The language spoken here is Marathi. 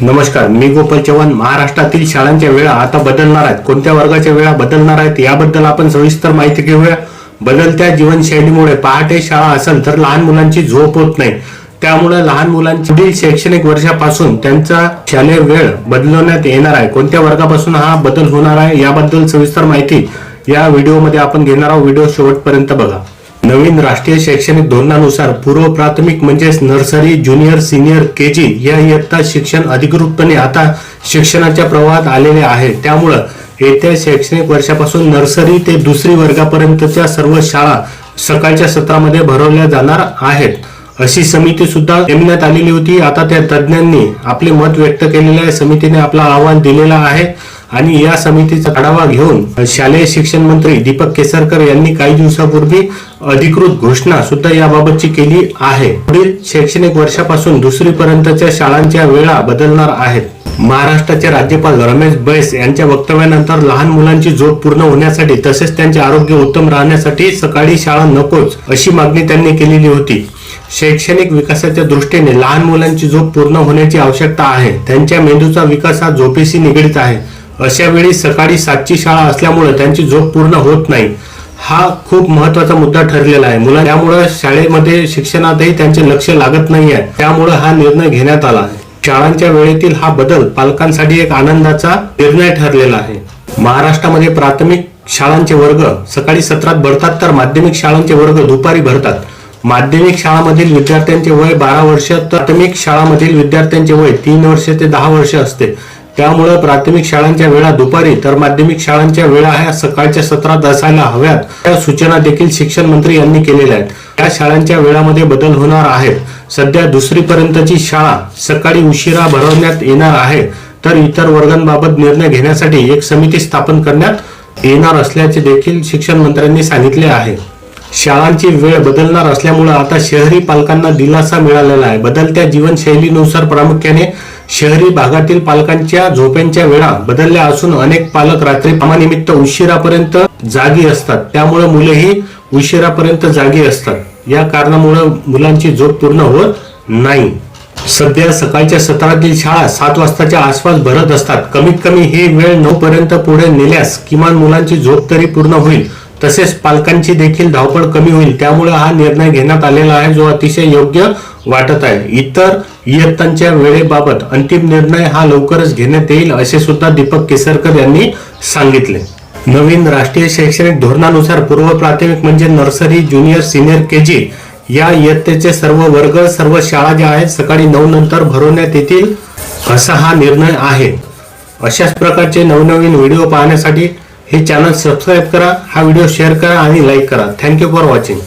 नमस्कार मी गोपाल चव्हाण. महाराष्ट्रातील शाळांच्या वेळा आता बदलणार आहेत. कोणत्या वर्गाच्या वेळा बदलणार आहेत याबद्दल आपण सविस्तर माहिती घेऊया. बदलत्या जीवनशैलीमुळे पहाटे शाळा असेल तर लहान मुलांची झोप होत नाही. त्यामुळे लहान मुलांची पुढील शैक्षणिक वर्षापासून त्यांचा शालेय वेळ बदलवण्यात येणार आहे. कोणत्या वर्गापासून हा बदल होणार आहे याबद्दल सविस्तर माहिती या व्हिडिओमध्ये आपण घेणार आहोत. व्हिडिओ शेवटपर्यंत बघा. नवीन राष्ट्रीय शैक्षणिक धोरणानुसार पूर्व प्राथमिक म्हणजेच nursery junior senior K G या इयत्ता शिक्षण अधिकृतपणे आता शिक्षणाच्या प्रवाहात आलेले आहे. त्यामुळं येत्या शैक्षणिक वर्षापासून नर्सरी ते दुसरी वर्गापर्यंतच्या सर्व शाळा सकाळच्या सत्रामध्ये भरवल्या जाणार आहेत. अशी समिती सुद्धा नेमण्यात आलेली होती. आता त्या तज्ज्ञांनी आपले मत व्यक्त केलेले आहे. समितीने आपला अहवाल दिलेला आहे आणि या समितीचा आढावा घेऊन शालेय शिक्षण मंत्री दीपक केसरकर यांनी काही दिवसापूर्वी अधिकृत घोषणा सुद्धा याबाबतची केली आहे. पुढील शैक्षणिक वर्षापासून दुसरी पर्यंतच्या शाळांच्या वेळा बदलणार आहेत. महाराष्ट्राचे राज्यपाल रमेश बैस यांच्या वक्तव्यानंतर लहान मुलांची झोप पूर्ण होण्यासाठी तसेच त्यांचे आरोग्य उत्तम राहण्यासाठी सकाळी शाळा नकोच अशी मागणी त्यांनी केलेली होती. शैक्षणिक विकासाच्या दृष्टीने लहान मुलांची झोप पूर्ण होण्याची आवश्यकता आहे. त्यांच्या मेंदूचा विकास हा झोपेशी निगडीत आहे. अशा वेळी सकाळी सातची शाळा असल्यामुळे त्यांची झोप पूर्ण होत नाही. हा खूप महत्त्वाचा मुद्दा ठरलेला आहे. मुला त्यामुळे शाळेमध्ये शिक्षणातही त्यांचे लक्ष लागत नाही आहे. त्यामुळे हा निर्णय घेण्यात आला आहे. शाळांच्या वेळेतील हा बदल पालकांसाठी एक आनंदाचा निर्णय ठरलेला आहे. महाराष्ट्रामध्ये प्राथमिक शाळांचे वर्ग सकाळी सत्रात भरतात तर माध्यमिक शाळांचे वर्ग दुपारी भरतात. माध्यमिक शाळांमधील विद्यार्थ्यांचे वय बारा वर्ष तर प्राथमिक शाळांमधील विद्यार्थ्यांचे वय तीन वर्ष ते दहा वर्ष असते. त्यामुळे प्राथमिक शाळांच्या वेळा दुपारी तर माध्यमिक शाळांच्या वेळा ह्या सकाळच्या सत्रात असायला हव्यात. त्या सूचना देखील शिक्षण मंत्री यांनी केलेल्या आहेत. या शाळांच्या वेळामध्ये बदल होणार आहेत. सध्या दुसरी पर्यंतची शाळा सकाळी उशिरा भरवण्यात येणार आहे. तर इतर वर्गांबाबत निर्णय घेण्यासाठी एक समिती स्थापन करण्यात येणार असल्याचे देखील शिक्षण मंत्र्यांनी सांगितले आहे. शाळांची वेळ बदलणार असल्यामुळे आता शहरी पालकांना दिलासा मिळालेला आहे. बदलत्या जीवनशैलीनुसार प्रामुख्याने शहरी भागातील पालकांच्या झोपेंच्या वेळा बदलल्या असून अनेक पालक रात्री कामानिमित्त उशिरापर्यंत जागी असतात. त्यामुळे मुलेही उशिरापर्यंत जागी असतात. या कारणामुळे मुलांची झोप पूर्ण होत नाही. सध्या सकाळच्या सत्रातील शाळा सात वाजताच्या आसपास भरत असतात. कमीत कमी ही वेळ नऊ पर्यंत पुढे नेल्यास किमान मुलांची झोप तरी पूर्ण होईल तसेच पालकांची देखील धावपळ कमी होईल. त्यामुळे हा निर्णय घेण्यात आलेला आहे जो अतिशय योग्य वाटत आहे. इतर इयत्तांच्या वेळेबाबत अंतिम निर्णय हा लवकरच घेण्यात येईल असे सुद्धा दीपक केसरकर यांनी सांगितले. नवीन राष्ट्रीय शैक्षणिक धोरणानुसार पूर्व प्राथमिक म्हणजे nursery junior senior K G या इयत्तेचे सर्व वर्ग सर्व शाळा ज्या आहेत सकाळी नऊ नंतर भरवण्यात येतील असा हा निर्णय आहे. अशाच प्रकारचे नवनवीन व्हिडिओ पाहण्यासाठी हे चॅनल सबस्क्राईब करा हा व्हिडिओ शेअर करा आणि लाईक करा. Thank you for watching